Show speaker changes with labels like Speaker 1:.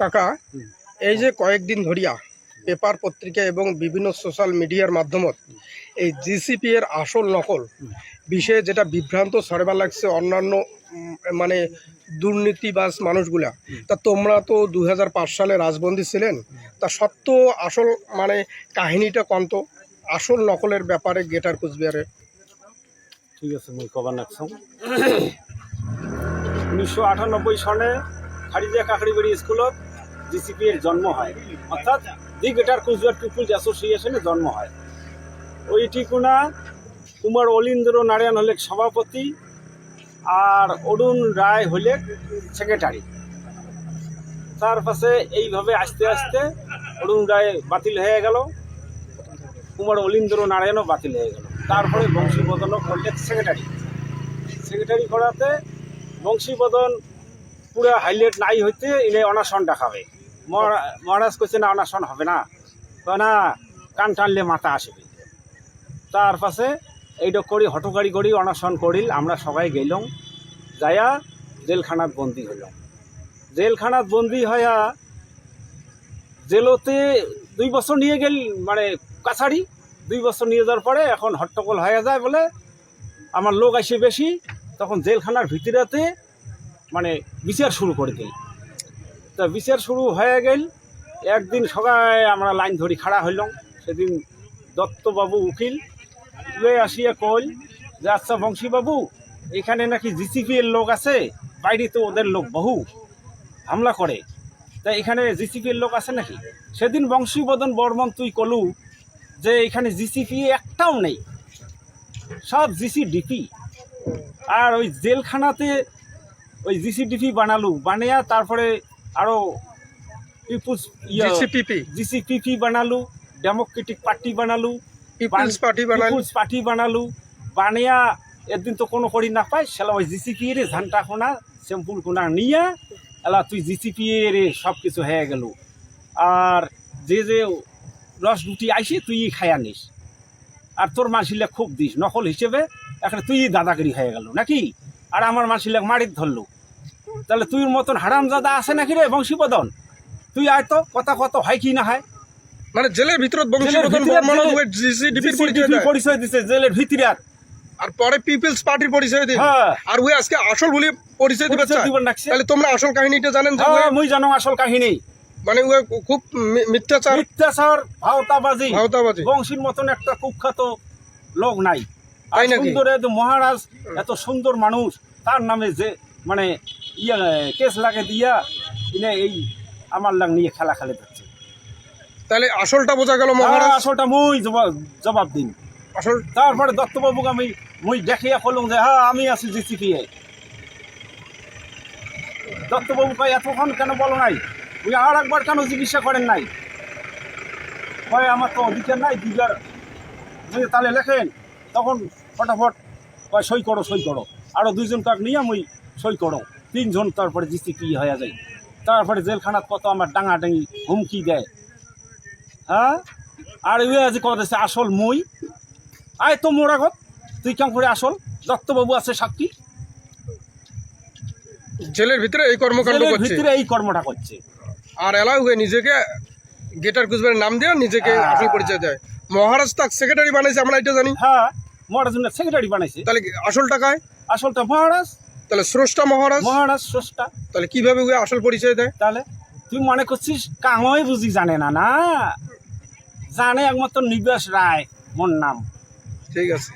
Speaker 1: কাকা? এই যে কয়েকদিন ধরিয়া পেপার পত্রিকা এবং বিভিন্ন সোশ্যাল মিডিয়ার মাধ্যমত এই জিসিপি এর আসল নকল বিষয়ে যেটা বিভ্রান্ত ছড়াবার লাগছে অন্যান্য মানে দুর্নীতিবাজ মানুষগুলা, তা তোমরা তো দুই হাজার পাঁচ সালে রাজবন্দি ছিলেন, তা সত্য আসল মানে কাহিনীটা কন্ত, আসল নকলের ব্যাপারে গেটার কুচবিহারে।
Speaker 2: ঠিক আছে, মুই কবার উনিশশো আটানব্বই সনে খারিজা কাকড়িবাড়ি স্কুলত জিসিপি এর জন্ম হয়। অর্থাৎ দি গ্রেটার কুচবিহার পিপুলস অ্যাসোসিয়েশনের জন্ম হয়। ওই ঠিকুনা কুমার অলিন্দ্র নারায়ণ হলেক সভাপতি আর অরুণ রায় হলে সেক্রেটারি। তার পাশে এইভাবে আস্তে আস্তে অরুণ রায় বাতিল হয়ে গেল, কুমার অলিন্দ্র নারায়ণও বাতিল হয়ে গেল। তারপরে বংশীবদন করলেন সেক্রেটারি। সেক্রেটারি করাতে বংশীবদন পুরো হাইলাইট নাই হইতে ইনে অনাশন দেখাবে। মহারা- মহারাজ কইছে না অনাশন হবে না। না, কান টানলে মাথা আসবে। তার পাশে এইটা করি হটকারি করি অনাশন করিল, আমরা সবাই গেলাম যায়া জেলখানাত বন্দি হইলাম। জেলখানাত বন্দি হইয়া জেলতে দুই বছর নিয়ে গেল মানে কাছারি, দুই বছর নিয়ে যাওয়ার পরে এখন হট্টগোল হয়ে যায় বলে, আমার লোক আসে বেশি তখন জেলখানার ভিতরেতে মানে বিচার শুরু করে দিল। তা বিচার শুরু হয়ে গেল। একদিন সবাই আমরা লাইন ধরি, খাড়া হইলাম। সেদিন দত্তবাবু উকিল লয়ে আসিয়া কইল, যে আচ্ছা বংশীবাবু, এখানে নাকি জিসিপি এর লোক আছে বাইরে তো ওদের লোক বহু হামলা করে। তা এখানে জিসিপি এর লোক আছে নাকি? সেদিন বংশীবদন বর্মন তুই কলু, যে এখানে জিসিপি একটাও নেই। সব জিসি ডিপি আর ওই জেলখানাতে ওই জিসি ডিপি বানালু বানিয়া তারপরে আরও পিপুলস
Speaker 1: জিসিপিপি?
Speaker 2: জিসিপিপি বানালু ডেমোক্রেটিক পার্টি বানালু
Speaker 1: পিপলস পার্টি বানাল
Speaker 2: পিপুলস পার্টি বানালু বানিয়া একদিন তো কোনো করি না পাই সেলা ওই জিসিপি রে ঝান্টা খোনা স্যাম্পুল কোনা নিয়ে এলা তুই জিসিপি রে সব কিছু হয়ে গেল। আর যে যে রস রুটি আইসি তুই খায়া নিস। আর তোর মাসিলে খুব দিস নকল হিসেবে এখন তুই দাদাগিরি হয়ে গেল নাকি? আর আমার মাসিলে মারিত ধরলো। তাহলে তুই মতন হারামজাদা আছে নাকি রে বংশীবদন তুই আয় তো কথা কত হয় কি না হয়?
Speaker 1: মানে জেলের ভিতরত বংশীবদন পরিচয়
Speaker 2: দিছে জেলের ভিতরে আর।
Speaker 1: আর পরে পিপলস পার্টির পরিচয় দেয়
Speaker 2: হ্যাঁ।
Speaker 1: আর ওই আজকে আসল বলে পরিচয় দিবে তাহলে তোমরা আসল কাহিনীটা জানেন যে
Speaker 2: হ্যাঁ মুই জানো আসল কাহিনী।
Speaker 1: মানে খুব মিথ্যাচার।
Speaker 2: মিথ্যাচার ভাওতাবাজি।
Speaker 1: ভাওতাবাজি।
Speaker 2: বংশীর মতন একটা কুখ্যাত লোক নাই? সুন্দর এত মহারাজ এত সুন্দর মানুষ তার নামে যে মানে ইয়া কেস লাগে দিয়া ইনে এই আমার লাগ নিয়ে খেলা খেলে যাচ্ছে।
Speaker 1: তাহলে আসলটা বোঝা গেল মহারাজ।
Speaker 2: আসলটা মুই জবাব দিন।
Speaker 1: আসল
Speaker 2: তারপরে দত্তবাবুকে আমি মুই দেখিয়া কলম যে হ্যাঁ আমি আছি জিসিপি দত্তবাবু কয় এতক্ষণ কেন বলো নাই? ওই আর একবার কেন চিকিৎসা করেন নাই? কয় আমার তো অধিকার নাই দিদার তাহলে লেখেন তখন ফটাফট কয় সই করো সই করো। আরও দুইজন কাক নিয়ে মুই সই করো। তিনজন তারপরে জিসিপি হয়ে যায়। তারপরে জেলখানাত কত আমার ডাঙা ডাঙি হুমকি দেয়। হ্যাঁ? আর ওই আছে কত আছে? আসল মই? আয় তো মোর আগত। তুই কেমন করে আসল? দত্তবাবু আছে সাক্ষী
Speaker 1: জেলের ভিতরে এই কর্মকাণ্ড করছে?
Speaker 2: ভিতরে এই কর্মটা করছে।
Speaker 1: আর এলাও হয়ে নিজেকে গেটার কুচবের নাম দিয়ে নিজেকে
Speaker 2: হ্যাঁ।
Speaker 1: আসল পরিচয় দেয়। মহারাজ তাক সেক্রেটারি বানাইছে আমরা এটা জানি।
Speaker 2: হ্যাঁ। মহারাজ সেক্রেটারি বানাইছে।
Speaker 1: তাহলে আসল টাকায়
Speaker 2: আসলটা মহারাজ।
Speaker 1: তাহলে স্রষ্টা মহারাজ?
Speaker 2: মহারাজ স্রষ্টা।
Speaker 1: তাহলে কীভাবে ওই আসল পরিচয় দেয়?
Speaker 2: তাহলে তুই মনে করছিস কাহই বুঝি জানে না না? জানে একমাত্র নিবাস রায় মোর নাম।
Speaker 1: ঠিক আছে।